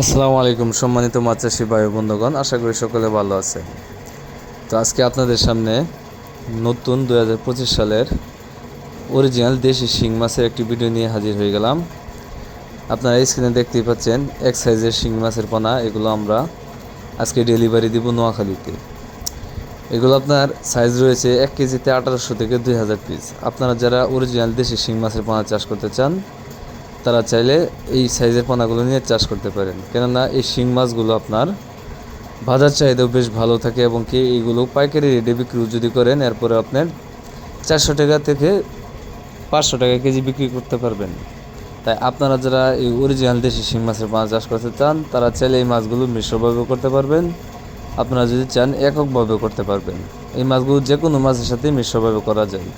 আসসালামু আলাইকুম, সম্মানিত মাছ চাষি ভাই বন্ধুগণ, আশা করি সকলে ভালো আছে। তো আজকে আপনাদের সামনে নতুন দু হাজার পঁচিশ সালের অরিজিনাল দেশি শিং মাছের একটি ভিডিও নিয়ে হাজির হয়ে গেলাম। আপনারা স্ক্রিনে দেখতেই পাচ্ছেন, এক সাইজের শিং মাছের পোনা, এগুলো আমরা আজকে ডেলিভারি দিব নোয়াখালীতে। এগুলো আপনার সাইজ রয়েছে এক কেজিতে আঠারোশো থেকে দুই হাজার পিস আপনারা যারা অরিজিনাল দেশি শিং মাছের পোনা চাষ করতে চান তারা চাইলে এই সাইজের পোনাগুলো নিয়ে চাষ করতে পারেন। কেননা এই শিং মাছগুলো আপনার বাজার চাহিদাও বেশ ভালো থাকে এবং কি এইগুলো পাইকারি রেটে বিক্রি যদি করেন, এরপরে আপনার চারশো টাকা থেকে পাঁচশো টাকা কেজি বিক্রি করতে পারবেন। তাই আপনারা যারা এই অরিজিনাল দেশি শিং মাছের মাছ চাষ করতে চান, তারা চাইলে এই মাছগুলো মিশ্রভাবে করতে পারবেন। আপনারা যদি চান, এককভাবে করতে পারবেন। এই মাছগুলো যে কোনো মাছের সাথে মিশ্রভাবে করা যায়।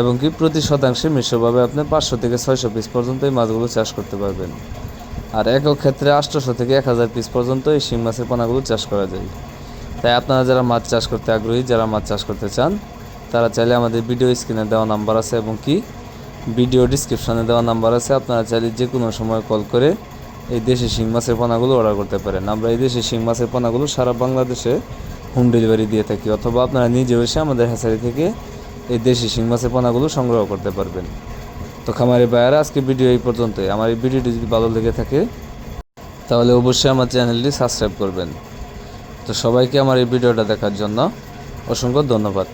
এবং কি প্রতি শতাংশে মিশ্রভাবে আপনি পাঁচশো থেকে ছয়শো পিস পর্যন্ত এই মাছগুলো চাষ করতে পারবেন। আর একক ক্ষেত্রে আটশোশো থেকে এক হাজার পিস পর্যন্ত এই শিং মাছের পোনাগুলো চাষ করা যায়। তাই আপনারা যারা মাছ চাষ করতে আগ্রহী, যারা মাছ চাষ করতে চান, তারা চাইলে আমাদের ভিডিও স্ক্রিনে দেওয়া নাম্বার আছে এবং কি ভিডিও ডিসক্রিপশানে দেওয়া নাম্বার আছে। আপনারা চাইলে যে কোনো সময় কল করে এই দেশি শিং মাছের পোনাগুলো অর্ডার করতে পারেন। আমরা এই দেশি শিং মাছের পোনাগুলো সারা বাংলাদেশে হোম ডেলিভারি দিয়ে থাকি, অথবা আপনারা নিজেও এসে আমাদের হ্যাচারি থেকে এই দেশি শিং মাছের পোনাগুলো সংগ্রহ করতে পারবেন। তো খামারি ভাইয়ারা আজকে ভিডিও এই পর্যন্তই। আমার এই ভিডিওটি যদি ভালো লেগে থাকে, তাহলে অবশ্যই আমার চ্যানেলটি সাবস্ক্রাইব করবেন। তো সবাইকে আমার এই ভিডিওটা দেখার জন্য অসংখ্য ধন্যবাদ।